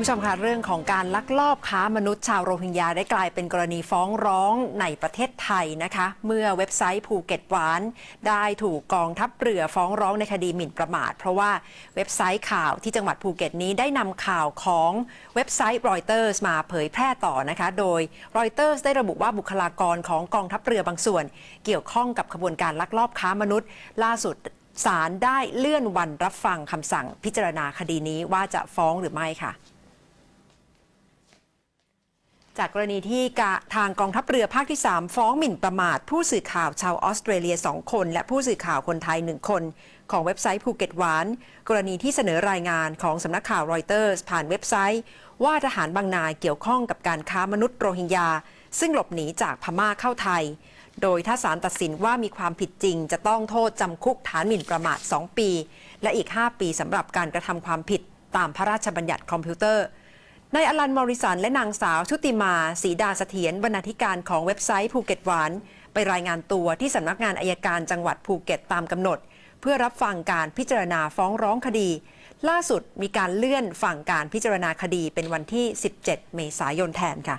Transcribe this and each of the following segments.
คุณผู้ชมคะเรื่องของการลักลอบค้ามนุษย์ชาวโรฮิงญาได้กลายเป็นกรณีฟ้องร้องในประเทศไทยนะคะ เมื่อเว็บไซต์ภูเก็ตหวาน ได้ถูกกองทัพเรือฟ้องร้องในคดีหมิ่นประมาท เพราะว่าเว็บไซต์ข่าวที่จังหวัดภูเก็ตนี้ได้นำข่าวของเว็บไซต์รอยเตอร์สมาเผยแพร่ต่อนะคะ โดยรอยเตอร์สได้ระบุว่าบุคลากรของกองทัพเรือบางส่วน เกี่ยวข้องกับขบวนการลักลอบค้ามนุษย์ ล่าสุดศาลได้เลื่อนวันรับฟังคำสั่งพิจารณาคดีนี้ว่าจะฟ้องหรือไม่ค่ะ จากกรณีที่ทางกองทัพเรือภาคที่ 3 ฟ้องหมิ่นประมาท ผู้สื่อข่าวชาวออสเตรเลีย 2 คน และผู้สื่อข่าวคนไทย 1 คน ของเว็บไซต์ภูเก็ตหวาน กรณีที่เสนอรายงานของสำนักข่าวรอยเตอร์ผ่านเว็บไซต์ ว่าทหารบางนายเกี่ยวข้องกับการค้ามนุษย์โรฮิงญา ซึ่งหลบหนีจากพม่าเข้าไทย โดยถ้าศาลตัดสินว่ามีความผิดจริง จะต้องโทษจำคุกฐานหมิ่นประมาท 2 ปี และอีก 5 ปีสำหรับการกระทำความผิดตามพระราชบัญญัติคอมพิวเตอร์ นายอลันมอริสันและนางสาวชุติมาศรีดาเสถียรบรรณาธิการของเว็บไซต์ภูเก็ตหวาน ไปรายงานตัวที่สำนักงานอายการจังหวัดภูเก็ตตามกำหนด เพื่อรับฟังการพิจารณาฟ้องร้องคดี ล่าสุดมีการเลื่อนฝั่งการพิจารณาคดีเป็นวันที่ 17 เมษายนแทนค่ะ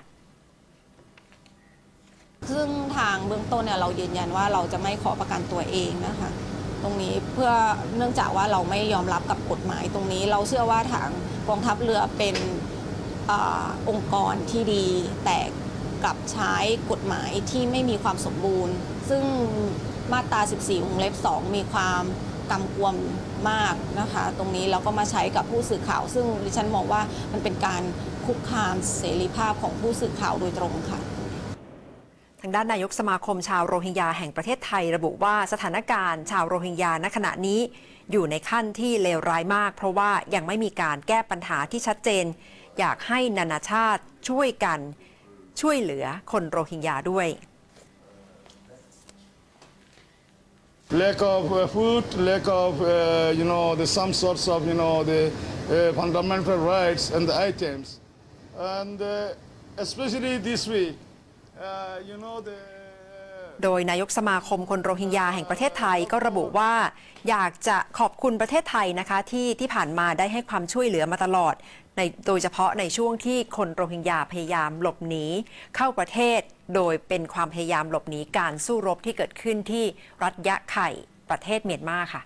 ซึ่งทางเบื้องต้นเนี่ยเรายืนยันว่าเราจะไม่ขอประกันตัวเองนะคะ ตรงนี้เพื่อเนื่องจากว่าเราไม่ยอมรับกับกฎหมายตรงนี้ เราเชื่อว่าทางกองทัพเรือเป็น อองค์กรที่ดี แต่กลับใช้กฎหมายที่ไม่มีความสมบูรณ์ ซึ่งมาตรา 14วงเล็บ 2 มีความกำกวมมากนะคะ ตรงนี้เราก็มาใช้กับผู้สื่อข่าว ซึ่งดิฉันมองว่ามันเป็นการคุกคามเสรีภาพของผู้สื่อข่าวโดยตรงค่ะทางด้านนายกสมาคมชาวโรฮิงญาแห่งประเทศไทยระบุว่าสถานการณ์ชาวโรฮิงญาณขณะนี้ อยู่ในขั้นที่เลวร้ายมาก เพราะว่ายังไม่มีการแก้ปัญหาที่ชัดเจน อยากให้นานาชาติช่วยกันช่วยเหลือคนโรฮิงญาด้วย lack of uh, food, lack of uh, you know the some sorts of you know the uh, fundamental rights and the items, and uh, especially this week, uh, you know the. โดยนายกสมาคมคนโรฮิงญาแห่งประเทศไทยก็ระบุว่า อยากจะขอบคุณประเทศไทยนะคะ ที่ที่ผ่านมาได้ให้ความช่วยเหลือมาตลอดในโดยเฉพาะในช่วงที่คนโรฮิงญาพยายามหลบหนีเข้าประเทศ โดยเป็นความพยายามหลบหนีการสู้รบที่เกิดขึ้นที่รัฐยะไข่ประเทศเมียนมาค่ะ